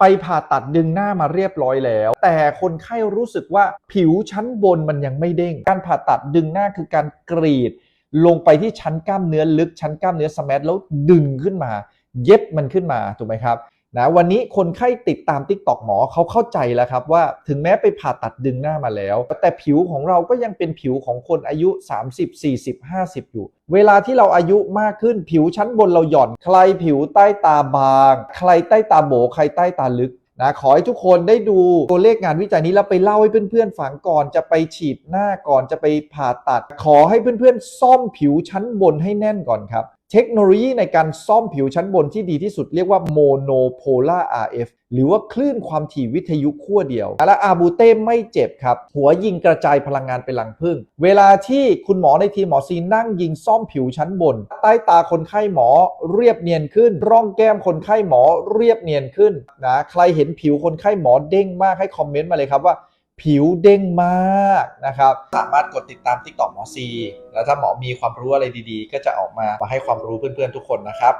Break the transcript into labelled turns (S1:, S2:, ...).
S1: ไปผ่าตัดดึงหน้ามาเรียบร้อยแล้ว แต่คนไข้รู้สึกว่าผิวชั้นบนมันยังไม่เด้ง การผ่าตัดดึงหน้าคือการกรีด ลงไปที่ชั้นกล้ามเนื้อลึกชั้นกล้ามเนื้อสมัดแล้วดึงขึ้นมา เย็บมันขึ้นมาถูกไหมครับ นะวันนี้คนไข้ติดตาม t ิ k t o k หมอเขาเข้าใจแล้วครับว่าถึงแม้ไปผ่าตัดดึงหน้ามาแล้ว แต่ผิวของเราก็ยังเป็นผิวของคนอายุ 30 40 50 อยู่ เวลาที่เราอายุมากขึ้นผิวชั้นบนเราหย่อน ใครผิวใต้ตาบาง ใครใต้ตาโบใครใต้ตาลึกนะขอให้ทุกคนได้ดูตัวเลขงานวิจัยนี้แล้วไปเล่าให้เพื่อนๆ ฟังก่อนจะไปฉีดหน้าก่อนจะไปผ่าตัด ขอให้เพื่อนๆ ซ่อมผิวชั้นบนให้แน่นก่อนครับ เทคโนโลยีในการซ่อมผิวชั้นบนที่ดีที่สุดเรียกว่า monopolar RF หรือว่าคลื่นความถี่วิทยุขั้วเดียว และอาบูเต้ไม่เจ็บครับ หัวยิงกระจายพลังงานไปลังพึ่ง เวลาที่คุณหมอในทีมหมอซีนั่งยิงซ่อมผิวชั้นบน ใต้ตาคนไข้หมอเรียบเนียนขึ้น ร่องแก้มคนไข้หมอเรียบเนียนขึ้นนะใครเห็นผิวคนไข้หมอเด้งมากให้คอมเมนต์มาเลยครับว่า ผิวเด้งมากนะครับ สามารถกดติดตาม TikTok หมอซีแล้วถ้าหมอมีความรู้อะไรดีๆ ก็จะออกมามาให้ความรู้เพื่อนๆทุกคนนะครับ